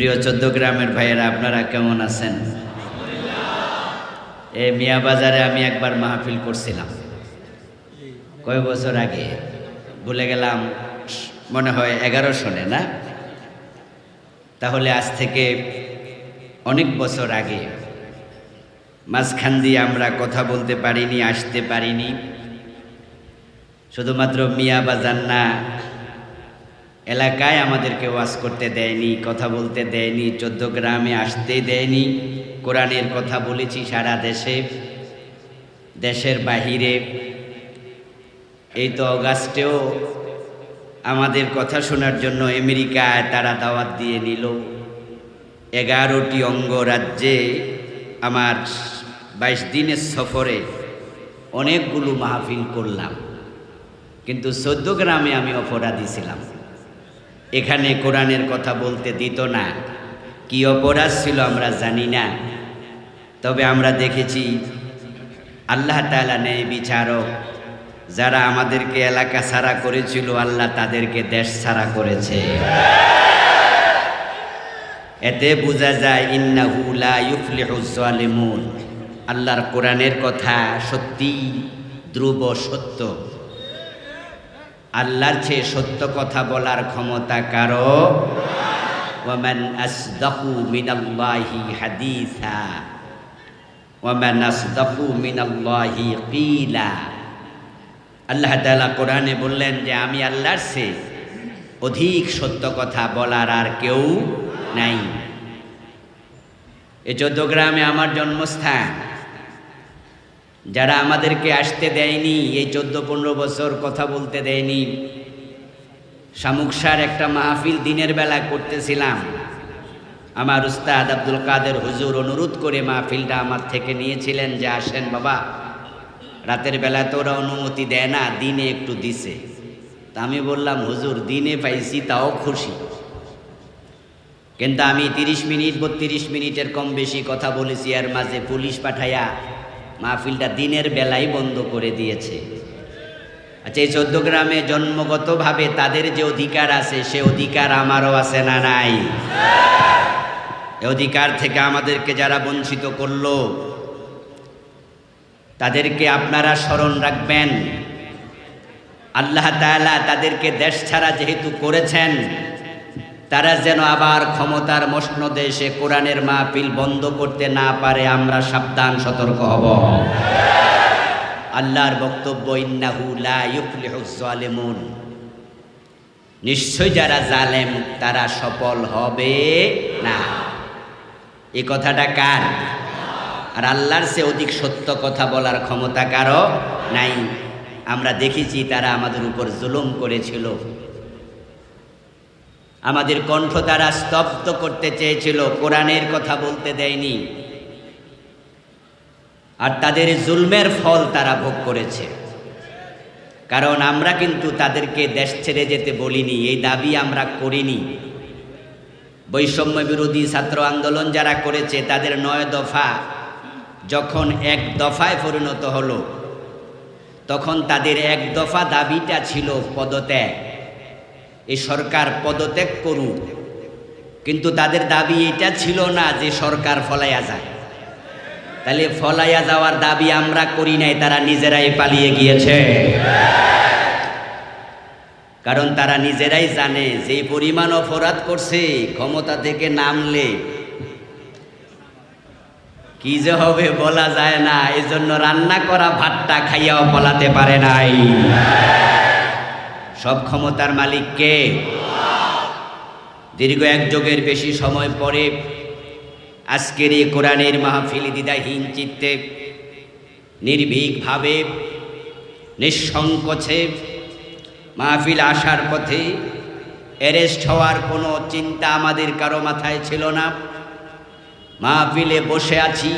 প্রিয় চোদ্দ গ্রামের ভাইয়েরা, আপনারা কেমন আছেন? এ মিয়া বাজারে আমি একবার মাহফিল করছিলাম। কয় বছর আগে? ভুলে গেলাম, মনে হয় এগারো শোনে, না? তাহলে আজ থেকে অনেক বছর আগে। মাঝখান দিয়ে আমরা কথা বলতে পারিনি, আসতে পারিনি। শুধুমাত্র মিয়া বাজার না এলাকায় আমাদেরকে ওয়াজ করতে দেয়নি, কথা বলতে দেয়নি, চোদ্দ গ্রামে আসতে দেয়নি। কোরআনের কথা বলেছি সারা দেশে, দেশের বাহিরে। এই তো অগাস্টেও আমাদের কথা শোনার জন্য আমেরিকায় তারা দাওয়াত দিয়ে নিল। এগারোটি অঙ্গরাজ্যে আমার বাইশ দিনের সফরে অনেকগুলো মাহফিল করলাম। কিন্তু চোদ্দ গ্রামে আমি অপরাধী ছিলাম। এখানে কোরআনের কথা বলতে দিত না। কি অপরাধ ছিল আমরা জানি না। তবে আমরা দেখেছি, আল্লাহ তালা নেই বিচারক, যারা আমাদেরকে এলাকা ছাড়া করেছিল, আল্লাহ তাদেরকে দেশ ছাড়া করেছে। এতে বোঝা যায়, ইন্নাহু লা ইউফলিহু জালিমুন আল্লাহর কোরআনের কথা সত্যি ধ্রুব সত্য। আল্লাহর চেয়ে সত্য কথা বলার ক্ষমতা কারও? ওয়ামান আসদাকু মিনাল্লাহি হাদিসা। ওয়ামান আসদাকু মিনাল্লাহি কিলা। আল্লাহ তাআলা কোরআনে বললেন যে, আমি আল্লাহর চেয়ে অধিক সত্য কথা বলার আর কেউ নাই। এ চোদ্দ গ্রামে আমার জন্মস্থান। যারা আমাদেরকে আসতে দেয়নি, এই চোদ্দ পনেরো বছর কথা বলতে দেয়নি। শামুকসার একটা মাহফিল দিনের বেলা করতেছিলাম। আমার উস্তাদ আব্দুল কাদের হুজুর অনুরোধ করে মাহফিলটা আমার থেকে নিয়েছিলেন, যে আসেন বাবা, রাতের বেলা তো ওরা অনুমতি দেয় না, দিনে একটু দিছে। তা আমি বললাম, হুজুর, দিনে পাইছি, তাও খুশি। কিন্তু আমি তিরিশ মিনিট, বত্রিশ মিনিটের কম বেশি কথা বলেছি আর মাঝে পুলিশ পাঠাইয়া মাহফিলটা দিনের বেলায় বন্ধ করে দিয়েছে। আচ্ছা এই চোদ্দ গ্রামে জন্মগতভাবে তাদের যে অধিকার আছে, সে অধিকার আমারও আছে না নাই? অধিকার থেকে আমাদেরকে যারা বঞ্চিত করল, তাদেরকে আপনারা স্মরণ রাখবেন। আল্লাহ তাদেরকে দেশ ছাড়া যেহেতু করেছেন তারা যেন আবার ক্ষমতার মসনদে এসে কোরআনের মাহফিল বন্ধ করতে না পারে, আমরা সাবধান, সতর্ক হব। আল্লাহর বক্তব্য, ইন্নাহু লা ইউফলিহুজ জালিমুন। নিশ্চয় যারা জালেম, তারা সফল হবে না। এই কথাটা কার? আর আল্লাহর সে অধিক সত্য কথা বলার ক্ষমতা কারও নাই। আমরা দেখেছি তারা আমাদের উপর জুলুম করেছিল। আমাদের কণ্ঠ তারা স্তব্ধ করতে চেয়েছিল, কোরআনের কথা বলতে দেয়নি। আর তাদের জুলমের ফল তারা ভোগ করেছে। কারণ আমরা কিন্তু তাদেরকে দেশ ছেড়ে যেতে বলিনি, এই দাবি আমরা করিনি। বৈষম্য বিরোধী ছাত্র আন্দোলন যারা করেছে, তাদের নয় দফা যখন এক দফায় পরিণত হলো, তখন তাদের এক দফা দাবিটা ছিল পদত্যাগ। এই সরকার পদত্যাগ করুক। কিন্তু তাদের দাবি এটা ছিল না যে সরকার ফলাইয়া যায়। তাহলে ফলাইয়া যাওয়ার দাবি আমরা করি নাই, তারা নিজেরাই পালিয়ে গিয়েছে। কারণ তারা নিজেরাই জানে, যে পরিমাণ অপরাধ করছে, ক্ষমতা থেকে নামলে কি যে হবে বলা যায় না, এজন্য রান্না করা ভাতটা খাইয়াও বলাতে পারে নাই। সব ক্ষমতার মালিককে দীর্ঘ এক যুগের বেশি সময় পরে আজকের এই কোরআনের মাহফিল দ্বিধাহীন চিত্তে নির্ভীকভাবে, নিঃসংকোচে মাহফিল আসার পথে অ্যারেস্ট হওয়ার কোনো চিন্তা আমাদের কারও মাথায় ছিল না। মাহফিলে বসে আছি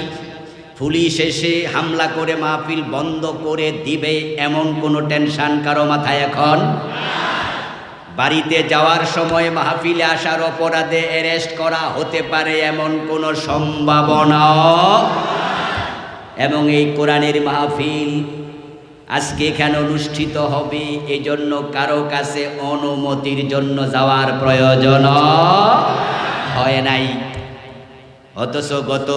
পুলিশ এসে হামলা করে মাহফিল বন্ধ করে দিবে এমন কোনো টেনশন কারও মাথায় এখন? বাড়িতে যাওয়ার সময় মাহফিলে আসার অপরাধে অ্যারেস্ট করা হতে পারে এমন কোনো সম্ভাবনা? এবং এই কোরআনের মাহফিল আজকে এখানে অনুষ্ঠিত হবে এই জন্য কারও কাছে অনুমতির জন্য যাওয়ার প্রয়োজন হয় নাই। অথচ গত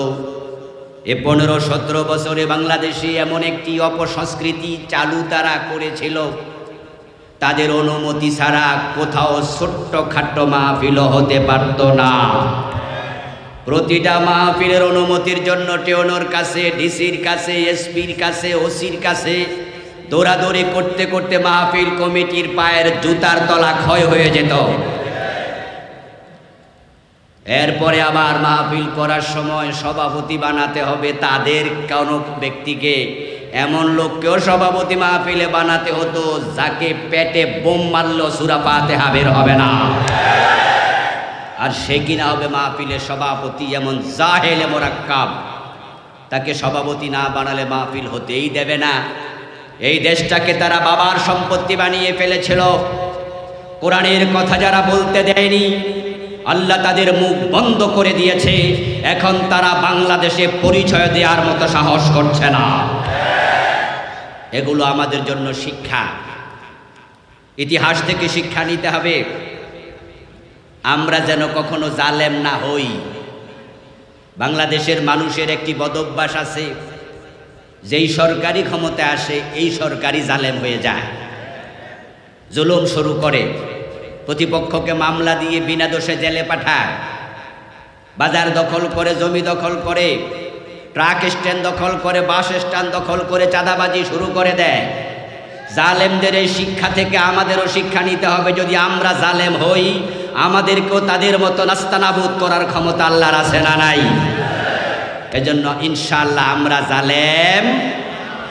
এ পনেরো সতেরো বছরে বাংলাদেশে এমন একটি অপসংস্কৃতি চালু তারা করেছিল। তাদের অনুমতি ছাড়া কোথাও ছোট্ট খাট্ট মাহফিল হতে পারত না। প্রতিটা মাহফিলের অনুমতির জন্য টেওনোর কাছে, ডিসির কাছে, এসপির কাছে, ওসির কাছে দৌড়াদৌড়ি করতে করতে মাহফিল কমিটির পায়ের জুতার তলা ক্ষয় হয়ে যেত। এরপরে আবার মাহফিল করার সময় সভাপতি বানাতে হবে তাদের কোনো ব্যক্তিকে। এমন লোককেও সভাপতি মাহফিলে বানাতে হতো, যাকে পেটে বোম মারল সুরা পাতে হাবের হবে না। আর সে কিনা হবে মাহফিলের সভাপতি এমন জাহেলে মোরাক্কাব। তাকে সভাপতি না বানালে মাহফিল হতেই দেবে না। এই দেশটাকে তারা বাবার সম্পত্তি বানিয়ে ফেলেছিল। কোরআনের কথা যারা বলতে দেয়নি আল্লাহ তাদের মুখ বন্ধ করে দিয়েছে। এখন তারা বাংলাদেশে পরিচয় দেওয়ার মতো সাহস করছে না। এগুলো আমাদের জন্য শিক্ষা। ইতিহাস থেকে শিক্ষা নিতে হবে। আমরা যেন কখনো জালেম না হই। বাংলাদেশের মানুষের একটি বদভ্যাস আছে। যেই সরকারি ক্ষমতা আসে, এই সরকারি জালেম হয়ে যায়। জুলুম শুরু করে। প্রতিপক্ষকে মামলা দিয়ে বিনা দোষে জেলে পাঠায়। বাজার দখল করে, জমি দখল করে, ট্রাক স্ট্যান্ড দখল করে, বাস স্ট্যান্ড দখল করে চাঁদাবাজি শুরু করে দেয়। জালেমদের এই শিক্ষা থেকে আমাদেরও শিক্ষা নিতে হবে। যদি আমরা জালেম হই, আমাদেরকেও তাদের মতো নাস্তানাবুদ করার ক্ষমতা আল্লাহর আছে না নাই? এজন্য ইনশাল্লাহ আমরা জালেম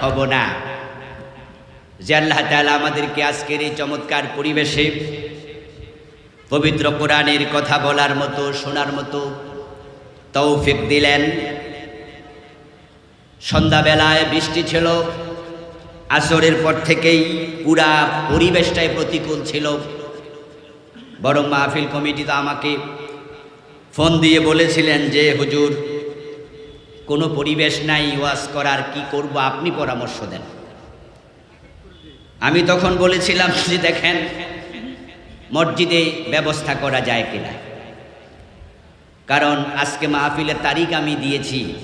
হব না। যে আল্লাহ তাআলা আমাদেরকে আজকের এই চমৎকার পরিবেশে পবিত্র কোরআনের কথা বলার মতো, শোনার মতো তৌফিক দিলেন। সন্ধ্যাবেলায় বৃষ্টি ছিল, আসরের পর থেকেই পুরা পরিবেশটাই প্রতিকূল ছিল। বরং মাহফিল কমিটি তো আমাকে ফোন দিয়ে বলেছিলেন যে, হুজুর, কোনো পরিবেশ নাই, ওয়াজ করার, কি করব আপনি পরামর্শ দেন? আমি তখন বলেছিলাম যে, দেখেন মসজিদে ব্যবস্থা করা যায় কিনা? কারণ আজকে মাহফিলের তারিখ আমি দিয়েছি।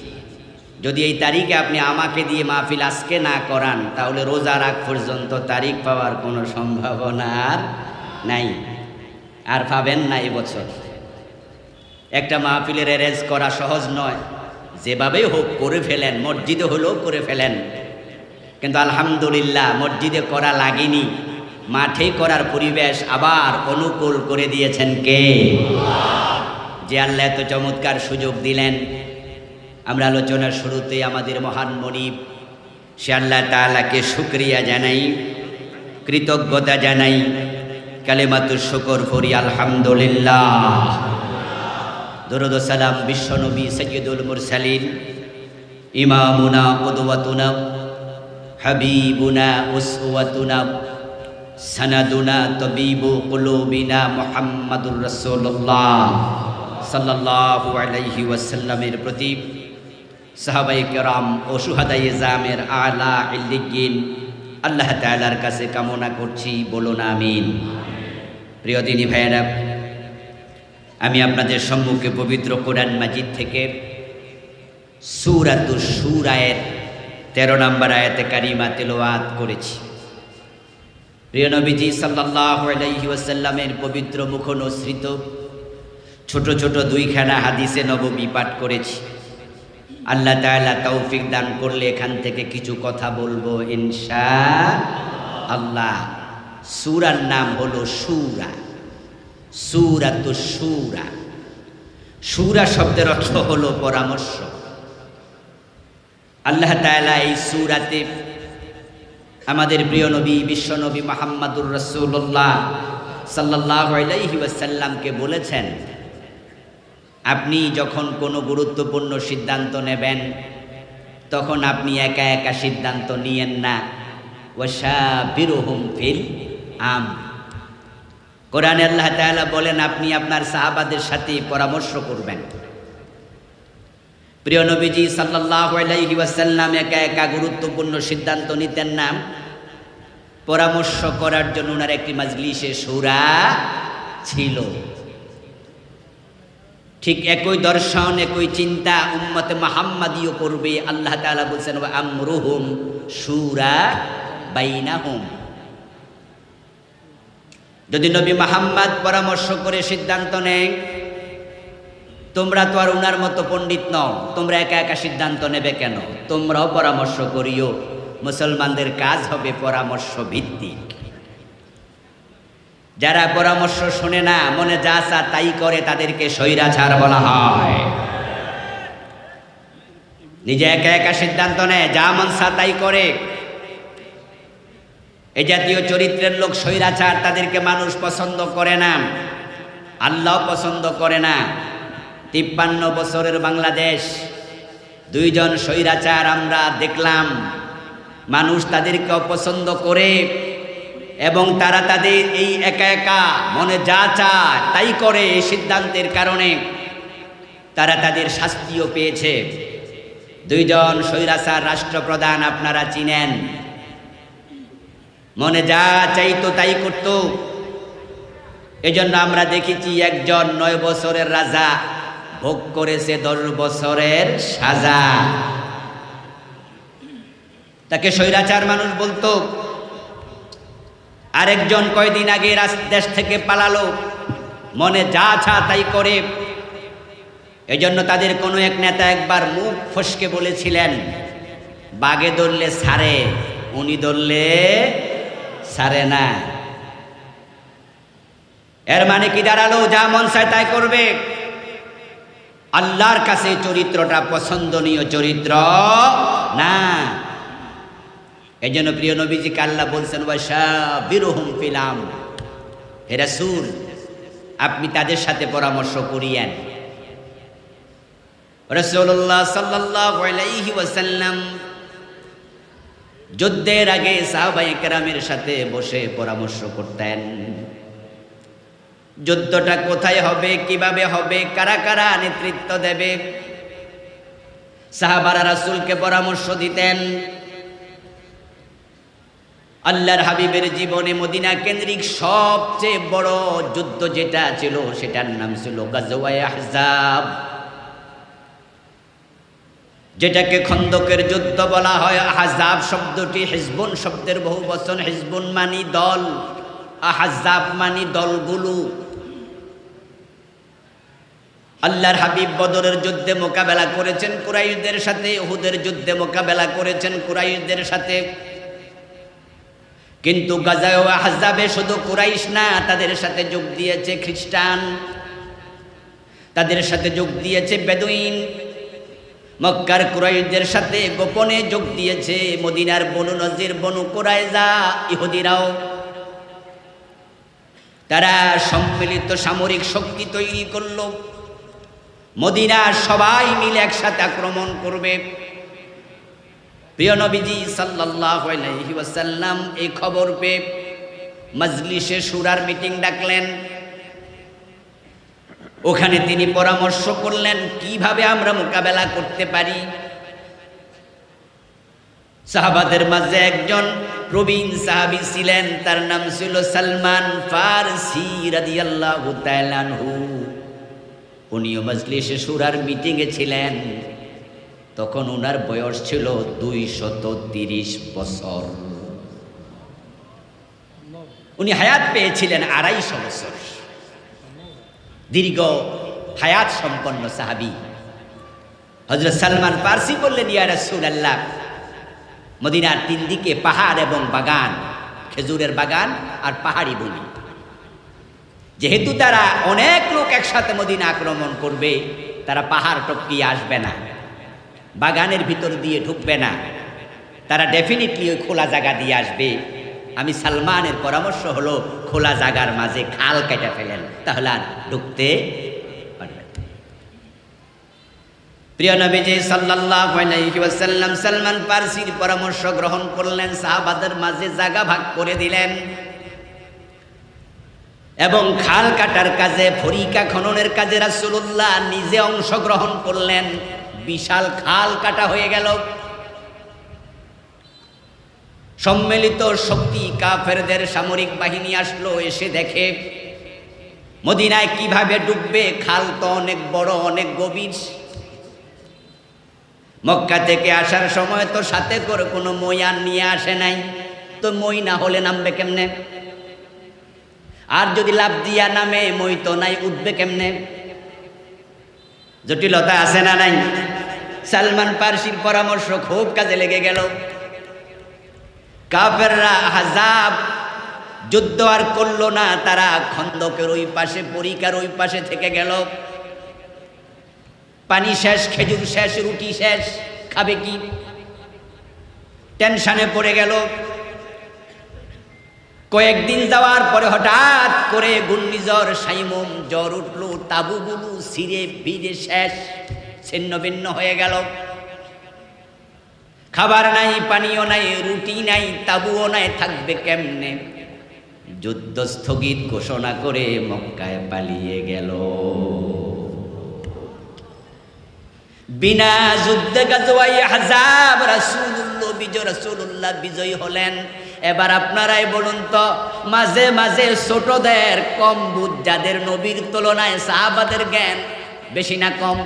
যদি এই তারিখে আপনি আমাকে দিয়ে মাহফিল আজকে না করান, তাহলে রোজার আগ পর্যন্ত তারিখ পাওয়ার কোনো সম্ভাবনা আর নাই। আর পাবেন না এবছর একটা মাহফিলের অ্যারেঞ্জ করা সহজ নয়। যেভাবেই হোক করে ফেলেন, মসজিদে হলেও করে ফেলেন। কিন্তু আলহামদুলিল্লাহ, মসজিদে করা লাগেনি। মাঠে করার পরিবেশ আবার অনুকূল করে দিয়েছেন কে? যে আল্লাহ এত চমৎকার সুযোগ দিলেন। আমরা আলোচনার শুরুতে আমাদের মহান মনিব, সে আল্লাহ তালাকে শুক্রিয়া জানাই, কৃতজ্ঞতা জানাই, কালেমাতুর শুকর করি আলহামদুলিল্লাহ। দরুদ সালাম বিশ্বনবী সৈয়দুল মুরসালিন, ইমামুনা কদওয়াতুনা হাবিবুনা, উসওয়াতুনা সানাদুনা তবিবু কুলুবিনা মুহাম্মাদুর রাসূলুল্লাহ সাল্লাল্লাহু আলাইহি ওয়াসাল্লামের প্রতি সাহাবাই কেরাম ও সুহাদাই জামের আলা ইল্লিগিন, আল্লাহ তাআলার কাছে কামনা করছি, বলুন আমিন। প্রিয় দিনী ভাইয়েরা, আমি আপনাদের সম্মুখে পবিত্র কোরআন মাজিদ থেকে সুরাতু সুরায়ের তেরো নম্বর আয়াতে কারিমা তেলোয়াত করেছি। প্রিয় নবীজি সাল্লাহ আলাইহি ওয়াসাল্লামের পবিত্র মুখনসৃত ছোট ছোট দুইখানা হাদিসে নবমী পাঠ করেছি। আল্লাহ তাআলা তৌফিক দান করলে এখান থেকে কিছু কথা বলব ইনশা আল্লাহ। সুরার নাম হলো সুরা সুরা তো সুরা। সুরা শব্দের অর্থ হলো পরামর্শ। আল্লাহ তাআলা এই সুরাতে আমাদের প্রিয় নবী বিশ্বনবী মোহাম্মদুর রসুল্লাহ সাল্লাহ আলাইহি ওয়াসাল্লামকে বলেছেন, আপনি যখন কোনো গুরুত্বপূর্ণ সিদ্ধান্ত নেবেন, তখন আপনি একা একা সিদ্ধান্ত নিয়েন না। ওয়াশা বিরোহম ফিল আম। কোরআনে আল্লাহ তাআলা বলেন, আপনি আপনার সাহাবাদের সাথে পরামর্শ করবেন। প্রিয় নবীজি সাল্লাল্লাহু আলাইহি ওয়াসাল্লাম একা একা গুরুত্বপূর্ণ সিদ্ধান্ত নিতেন না। পরামর্শ করার জন্য ওনার একটি মাজলিসে সুরা ছিল। ঠিক একই দর্শন, একই চিন্তা উম্মতে মাহাম্মাদিও করবে। আল্লাহ তাআলা বলছেন আমরুহুম সুরা বাইনাহুম। যদি নবী মাহাম্মাদ পরামর্শ করে সিদ্ধান্ত নেয়, তোমরা তো আর উনার মতো পণ্ডিত নও, তোমরা একা একা সিদ্ধান্ত নেবে কেন? তোমরাও পরামর্শ করিও। মুসলমানদের কাজ হবে পরামর্শ ভিত্তিক। যারা পরামর্শ শোনে না, মনে যা চা তাই করে তাদেরকে স্বৈরাচার বলা হয়। নিজে একা একা সিদ্ধান্ত নেয়, যা মন চা তাই করে। এ জাতীয় চরিত্রের লোক স্বৈরাচার, তাদেরকে মানুষ পছন্দ করে না। আল্লাহ পছন্দ করে না। তিপ্পান্ন বছরের বাংলাদেশ, দুইজন স্বৈরাচার আমরা দেখলাম। মানুষ তাদেরকে অপছন্দ করে এবং তারা তাদের এই একা একা মনে যা চায় তাই করে এই সিদ্ধান্তের কারণে তারা তাদের শাস্তিও পেয়েছে। দুইজন স্বৈরাচার রাষ্ট্রপ্রধান আপনারা চিনেন। মনে যা চাইতো তাই করত। এজন্য আমরা দেখেছি একজন নয় বছরের রাজা ভোগ করেছে দশ বছরের সাজা। তাকে স্বৈরাচার মানুষ বলতো। আরেকজন কয়দিন আগে দেশ থেকে পালালো। মনে যা ছা তাই করে। এজন্য তাদের কোনো এক নেতা একবার মুখ ফসকে বলেছিলেন, বাগে ধরলে সারে, উনি ধরলে সারে না। এর মানে কি দাঁড়াল? যা মন চায় তাই করবে। আল্লাহর কাছে চরিত্রটা পছন্দনীয় চরিত্র না। এই জন্য প্রিয় নবীজি আল্লাহ বলছেন বিরহুম ফিলাম হে আপনি তাদের সাথে পরামর্শ করিয়েন। ওয়াসাল্লাম যুদ্ধের আগে সাহাবাই কেরামের সাথে বসে পরামর্শ করতেন। যুদ্ধটা কোথায় হবে, কীভাবে হবে, কারা কারা নেতৃত্ব দেবে? সাহাবারা রাসুলকে পরামর্শ দিতেন। আল্লাহর হাবিবের জীবনে মদিনা কেন্দ্রিক সবচেয়ে বড় যুদ্ধ যেটা ছিল, সেটার নাম ছিল গাজওয়ায়ে আহজাব। যেটাকে খন্দকের যুদ্ধ বলা হয়। আহজাব শব্দটি হিজবুন শব্দের বহু বচন। হিজবুন মানি দল, আহজাব মানি দলগুলো। আল্লাহর হাবিব বদরের যুদ্ধে মোকাবেলা করেছেন কুরাইদের সাথে, উহুদের যুদ্ধে মোকাবেলা করেছেন, কুরাইশদের সাথে কিন্তু গাজায় আহজাবে শুধু কুরাইশ না, তাদের সাথে যোগ দিয়েছে খ্রিস্টান। তাদের সাথে যোগ দিয়েছে বেদুইন। মক্কার কুরাইশদের সাথে গোপনে যোগ দিয়েছে মদিনার বনু নজির, বনু কুরাইজা, ইহুদিরাও। তারা সম্মিলিত সামরিক শক্তি তৈরি করল। মদিনা সবাই মিলে একসাথে আক্রমণ করবে। প্রিয় নবীজি আলাইহি ওয়াসাল্লাম এই খবর পেয়ে মজলিসে সুরার মিটিং ডাকলেন। ওখানে তিনি পরামর্শ করলেন, কীভাবে আমরা মোকাবেলা করতে পারি? সাহাবাদের মাঝে একজন প্রবীণ সাহাবী ছিলেন, তার নাম ছিল সালমান ফারসি রাদিয়াল্লাহু আনহু। উনিও মজলিসে সুরার মিটিংয়ে ছিলেন। তখন ওনার বয়স ছিল দুই শত তিরিশ বছর। উনি হায়াত পেয়েছিলেন আড়াইশো বছর। দীর্ঘ হায়াত সম্পন্ন সাহাবি। হজরত সালমান পার্সি বললেন, ইয়া রাসূল আল্লাহ মদিনার তিন দিকে পাহাড় এবং বাগান, খেজুরের বাগান আর পাহাড়ি ভূমি। যেহেতু তারা অনেক লোক একসাথে মদিনা আক্রমণ করবে, তারা পাহাড় টপকিয়ে আসবে না। বাগানের ভিতর দিয়ে ঢুকবে না। তারা ডেফিনেটলি ওই খোলা জায়গা দিয়ে আসবে। আমি সালমানের পরামর্শ হলো, খোলা জায়গার মাঝে খাল কেটে ফেলেন, তাহলে আর ঢুকতে। প্রিয় নবীজি সাল্লাল্লাহু আলাইহি সালমান পারসির পরামর্শ গ্রহণ করলেন, সাহাবাদের মাঝে জায়গা ভাগ করে দিলেন। এবং খাল কাটার কাজে, ফরিকা খননের কাজে রাসূলুল্লাহ নিজে অংশগ্রহণ করলেন। বিশাল খাল কাটা হয়ে গেল। সম্মিলিত শক্তি কাফেরদের সামরিক বাহিনী আসলো, এসে দেখে মদিনায় কীভাবে ডুববে খাল তো অনেক বড়, অনেক গভীর। মক্কা থেকে আসার সময় তো সাথে করে কোনো মই আর নিয়ে আসে নাই, তো মই না হলে নামবে কেমনে? আর যদি লাভ দিয়া নামে, মই তো নাই, উঠবে কেমনে? জটিলতা আছে না নাই? সালমান পার্সির পরামর্শ খুব কাজে লেগে গেল। কাফেররা হাজাব যুদ্ধ আর করল না, তারা খন্দকের ওই পাশে, পরিকার ওই পাশে থেকে গেল। পানি শেষ, খেজুর শেষ, রুটি শেষ, খাবে কি? টেনশনে পড়ে গেল। কয়েকদিন যাওয়ার পরে হঠাৎ করে ঘূর্ণিঝড়, সাইমম, জ্বর উঠল, তাবুগুলো ছিঁড়ে ভিজে শেষ। ছিন্ন ভিন্ন হয়ে গেল। খাবার নাই, পানীয় নাই, রুটি নাই, তাবুও নাই, থাকবে কেমনে? যুদ্ধ স্থগিত ঘোষণা করে মক্কায় পালিয়ে গেল। বিনা যুদ্ধে গাজওয়াই হাজাব রাসূলুল্লাহ বিজয়, রাসূলুল্লাহ বিজয়ী হলেন। এবার আপনারাই বলুন তো, মাঝে মাঝে ছোটদের কম বুধ যাদের নবীর তুলনায় সাহাবাদের জ্ঞান বেশি না কম?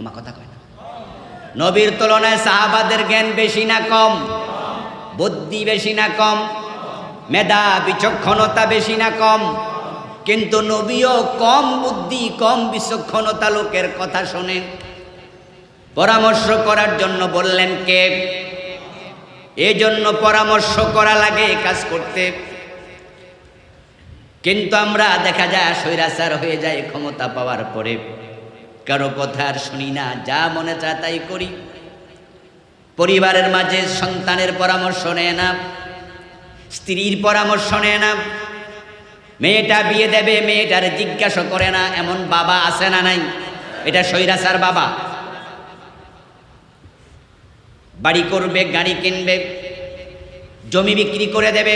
আমার কথা কয় না। নবীর তুলনায় সাহাবাদের জ্ঞান বেশি না কম? বুদ্ধি বেশি না কম? মেধা, বিচক্ষণতা বেশি না কম? কিন্তু নবীও কম বুদ্ধি, কম বিচক্ষণতা লোকের কথা শোনেন। পরামর্শ করার জন্য বললেন কে? এই জন্য পরামর্শ করা লাগে কাজ করতে। কিন্তু আমরা দেখা যায় স্বৈরাচার হয়ে যায় ক্ষমতা পাওয়ার পরে। কারও কথা আর শুনি না, যা মনে চায় তাই করি। পরিবারের মাঝে সন্তানের পরামর্শ নেয় না, স্ত্রীর পরামর্শ নেয় না, মেয়েটা বিয়ে দেবে, মেয়েটার জিজ্ঞাসা করে না, এমন বাবা আছে না নাই? এটা সৈরাসার বাবা। বাড়ি করবে, গাড়ি কিনবে, জমি বিক্রি করে দেবে।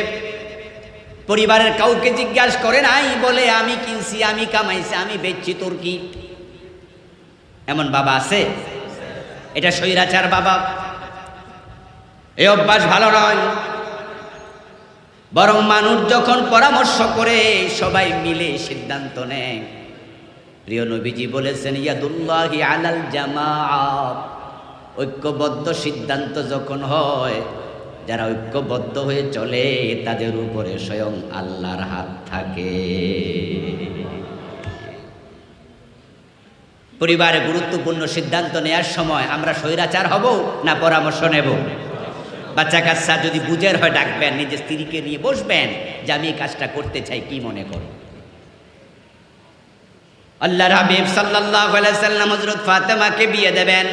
পরিবারের কাউকে জিজ্ঞাসা করে নাই বলে, আমি কিনছি, আমি কামাইছি, আমি বেচছি, তোর কি? এমন বাবা আছে? এটা সৈরাচার বাবা। এই অভ্যাস ভালো নয়। বরং মানুষ যখন পরামর্শ করে, সবাই মিলে সিদ্ধান্ত নেয়। প্রিয় নবীজি বলেছেন, ইয়াদুল্লাহি আলাল জামাআত ঐক্যবদ্ধ সিদ্ধান্ত যখন হয়, যারা ঐক্যবদ্ধ হয়ে চলে, তাদের উপরে স্বয়ং আল্লাহর হাত থাকে। পরিবারে গুরুত্বপূর্ণ সিদ্ধান্ত নেওয়ার সময় আমরা স্বৈরাচার হব না পরামর্শ নেব? বাচ্চা কাচ্চা যদি বুঝের হয় ডাকবেন, নিজের স্ত্রীকে নিয়ে বসবেন যে আমি এই কাজটা করতে চাই, কি মনে করো আল্লাহর হাবিব আলাইহি সাল্লাম হযরত ফাতেমাকে বিয়ে দেবেন।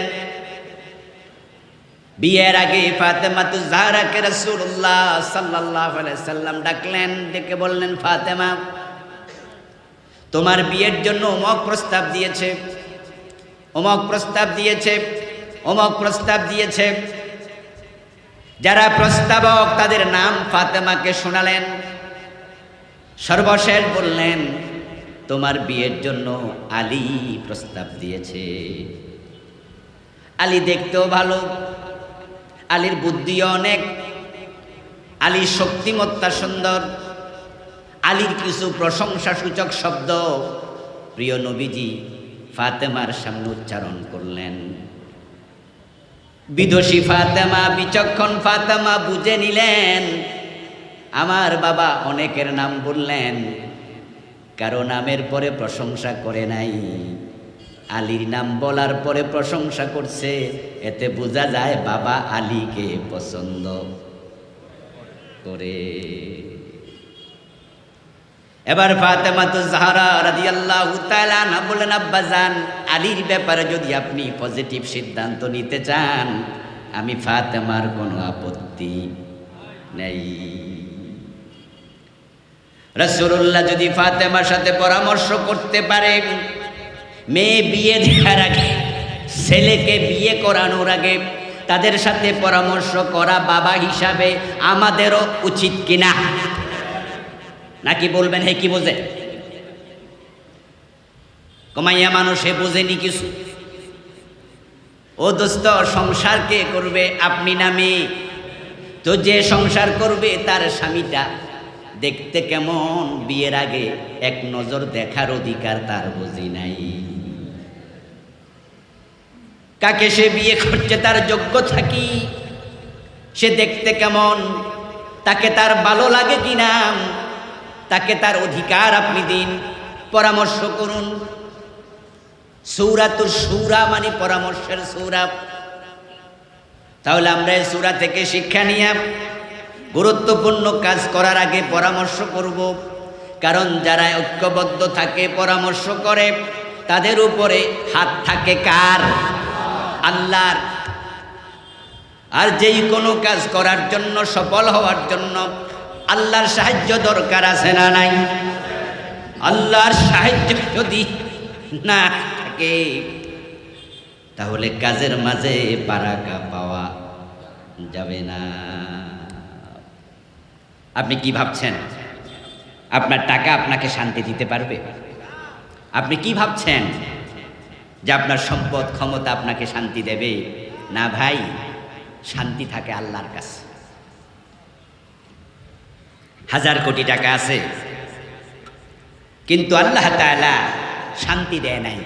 বিয়ের আগে ফাতেমা তু জাহরাকে রাসূলুল্লাহ সাল্লাল্লাহু আলাইহি সাল্লাম ডাকলেন, ডেকে বললেন, ফাতেমা, তোমার বিয়ের জন্য অমক প্রস্তাব দিয়েছে। অমক প্রস্তাব দিয়েছে, অমক প্রস্তাব দিয়েছে। যারা প্রস্তাবক, তাদের নাম ফাতেমাকে শোনালেন। সর্বশেষ বললেন, তোমার বিয়ের জন্য আলী প্রস্তাব দিয়েছে। আলী দেখতেও ভালো, আলীর বুদ্ধিও অনেক আলীর শক্তিমত্তা সুন্দর, আলীর কিছু প্রশংসা সূচক শব্দ, প্রিয় নবীজি ফাতেমার সামনে উচ্চারণ করলেন। বিদোষী ফাতেমা, বিচক্ষণ ফাতেমা বুঝে নিলেন। আমার বাবা অনেকের নাম বললেন, কারও নামের পরে প্রশংসা করে নাই। আলীর নাম বলার পরে প্রশংসা করছে, এতে বোঝা যায় বাবা আলীকে পছন্দ করে। এবার ফাতেমা তো জাহারা রাদিয়াল্লাহু তাআলা না বলেন আব্বাজান আলীর ব্যাপারে যদি আপনি পজিটিভ সিদ্ধান্ত নিতে চান, আমি ফাতেমার কোনো আপত্তি নেই। রাসূলুল্লাহ যদি ফাতেমার সাথে পরামর্শ করতে পারে, মেয়ে বিয়ে দেওয়ার আগে, ছেলেকে বিয়ে করানোর আগে তাদের সাথে পরামর্শ করা বাবা হিসাবে আমাদেরও উচিত কিনা? নাকি বলবেন, হে কি বোঝে? কমাইয়া মানুষে বোঝেনি কিছু? ও দোস্ত, সংসার কে করবে আপনি নামে তো যে সংসার করবে তার স্বামীটা, দেখতে কেমন বিয়ের আগে এক নজর দেখার অধিকার তার বুঝি নাই। কাকে সে বিয়ে করছে, তার যোগ্য থাকি? সে দেখতে কেমন? তাকে তার ভালো লাগে কিনা তাকে তার অধিকার আপনি দিন। পরামর্শ করুন। সৌরাতুর সৌরা মানে পরামর্শের সৌরা। তাহলে আমরা এই সূরা থেকে শিক্ষা নিয়ে গুরুত্বপূর্ণ কাজ করার আগে পরামর্শ করব। কারণ যারা ঐক্যবদ্ধ থাকে, পরামর্শ করে, তাদের উপরে হাত থাকে কার? আল্লাহর। আর যেই কোনো কাজ করার জন্য, সফল হওয়ার জন্য আল্লাহর সাহায্য দরকার আছে না নাই? আল্লাহর সাহায্য যদি না থাকে, তাহলে কাজের মাঝে বারাকা পাওয়া যাবে না। আপনি কি ভাবছেন? আপনার টাকা আপনাকে শান্তি দিতে পারবে? আপনি কি ভাবছেন যে আপনার সম্পদ, ক্ষমতা আপনাকে শান্তি দেবে? না ভাই, শান্তি থাকে আল্লাহর কাছে। হাজার কোটি টাকা আছে। কিন্তু আল্লাহ তাআলা শান্তি দেয় নাই।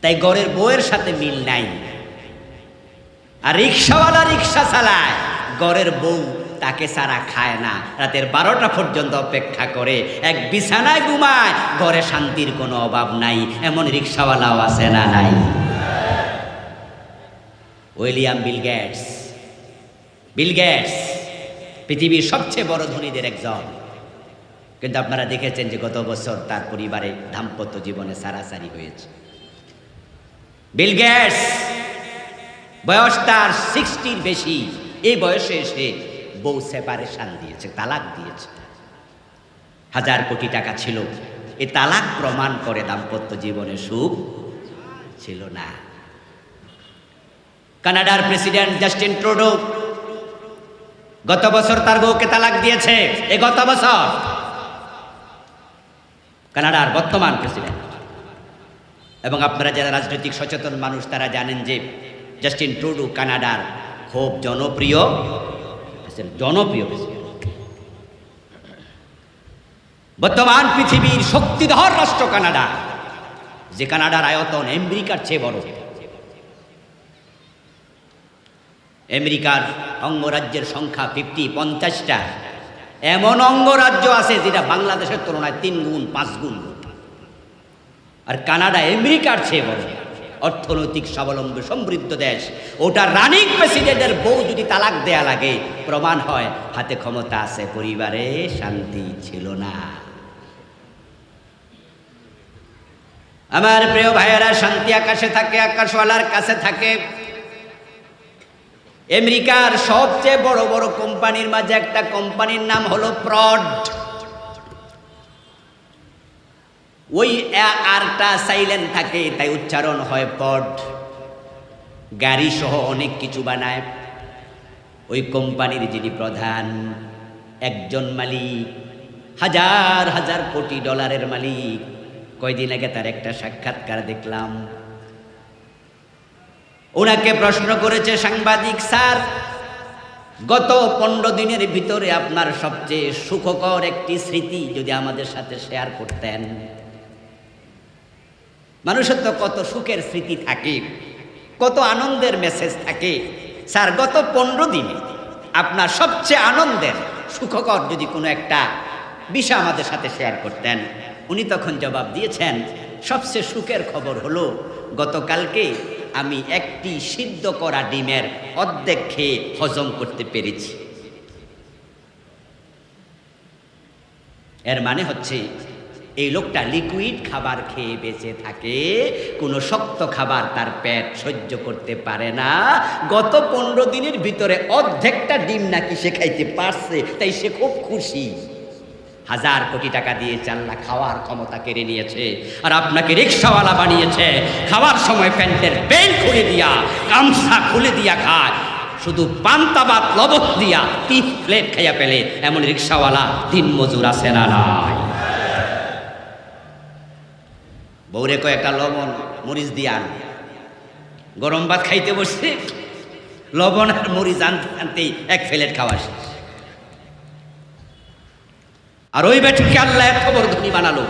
তাই গড়ের বউয়ের সাথে মিল নাই। আর রিক্সাওয়ালা রিক্সা চালায়, গড়ের বউ তাকে সারা খায় না। রাতের বারোটা পর্যন্ত অপেক্ষা করে, এক বিছানায় ঘুমায়, ঘরে শান্তির কোনো অভাব নাই। এমন রিক্সাওয়ালাও আছে না নাই। William Bill Gates Bill Gates পৃথিবীর সবচেয়ে বড় ধনীদের একজন। কিন্তু আপনারা দেখেছেন যে গত বছর তার পরিবারে দাম্পত্য জীবনে সারাসারি হয়েছে। বিল গেটস, বয়স তার সিক্সটির বেশি। এই বয়সে এসে বউ সেপারেশন দিয়েছে, তালাক দিয়েছে। হাজার কোটি টাকা ছিল। এ তালাক প্রমাণ করে দাম্পত্য জীবনে সুখ ছিল না। কানাডার প্রেসিডেন্ট জাস্টিন ট্রুডো গত বছর তার বউকে তালাক দিয়েছে। এ গত বছর। কানাডার বর্তমান প্রেসিডেন্ট। এবং আপনারা যারা রাজনৈতিক সচেতন মানুষ, তারা জানেন যে জাস্টিন ট্রুডু কানাডার খুব জনপ্রিয় জনপ্রিয় বর্তমান পৃথিবীর শক্তিধর রাষ্ট্র কানাডা, যে কানাডার আয়তন আমেরিকার চেয়ে বড়। আমেরিকার অঙ্গরাজ্যের সংখ্যা ফিফটি পঞ্চাশটা। এমন অঙ্গরাজ্য আছে যেটা বাংলাদেশের তুলনায় তিন গুণ, পাঁচ গুণ আর কানাডা আমেরিকার চেয়ে বড়। অর্থনৈতিক স্বাবলম্বী, সমৃদ্ধ দেশ। ওটা রানিং প্রেসিডেন্টের বউ যদি তালাক দেয়া লাগে, প্রমাণ হয় হাতে ক্ষমতা আছে, পরিবারে শান্তি ছিল না। আমার প্রিয় ভাইয়েরা, শান্তি আকাশে থাকে, আকাশওয়ালার কাছে থাকে। আমেরিকার সবচেয়ে বড় বড় কোম্পানির মাঝে একটা কোম্পানির নাম হলো প্রড। ওই আরটা সাইলেন্ট থাকে, তাই উচ্চারণ হয় পড গাড়ি সহ অনেক কিছু বানায়। ওই কোম্পানির যিনি প্রধান, একজন মালিক, হাজার হাজার কোটি ডলারের মালিক। কয়দিন আগে তার একটা সাক্ষাৎকার দেখলাম। ওনাকে প্রশ্ন করেছে সাংবাদিক, স্যার, গত পনেরো দিনের ভিতরে আপনার সবচেয়ে সুখকর একটি স্মৃতি যদি আমাদের সাথে শেয়ার করতেন? মানুষের তো কত সুখের স্মৃতি থাকে, কত আনন্দের মেসেজ থাকে। স্যার, গত পনেরো দিনে আপনার সবচেয়ে আনন্দের, সুখকর যদি কোনো একটা বিষয় আমাদের সাথে শেয়ার করতেন। উনি তখন জবাব দিয়েছেন, সবচেয়ে সুখের খবর হলো গতকালকে আমি একটি সিদ্ধ করা ডিমের অর্ধেক খেয়ে হজম করতে পেরেছি। এর মানে হচ্ছে, এই লোকটা লিকুইড খাবার খেয়ে বেঁচে থাকে, কোনো শক্ত খাবার তার পেট সহ্য করতে পারে না। গত পনেরো দিনের ভিতরে অর্ধেকটা ডিম নাকি সে খাইতে পারছে, তাই সে খুব খুশি। হাজার কোটি টাকা দিয়ে চাল্লা খাওয়ার ক্ষমতা কেড়ে নিয়েছে। আর আপনাকে রিক্সাওয়ালা বানিয়েছে। খাওয়ার সময় প্যান্টের প্যান্ট খুলে দিয়া, গামছা খুলে দিয়া খায়। শুধু পান্তাবাদ লবণ দিয়া তিন প্লেট খাইয়া পেলে এমন রিক্সাওয়ালা দিন মজুর আছে না নাই? বৌরে কয়েকটা লবণ, মরিচ দিয়ে আন। গরম ভাত খাইতে বসছে। লবণ আর মরিচ আনতে আনতেই এক প্লেট খাওয়া শেষ। আর ওই বেটিকে আল্লাহ এত বড় ধনী বানালো।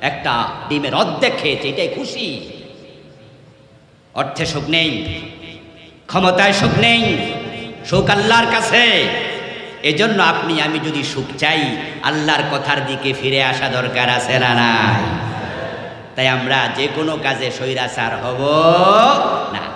একটা ডিমের অর্ধেক খেয়েছে, এটাই খুশি। অর্থে সুখ নেই, ক্ষমতায় সুখ নেই, সুখ আল্লাহর কাছে। এজন্য আপনি, আমি যদি সুখ চাই, আল্লাহর কথার দিকে ফিরে আসা দরকার আছে না নাই? তাই আমরা যে কোনো কাজে স্বৈরাচার হব না।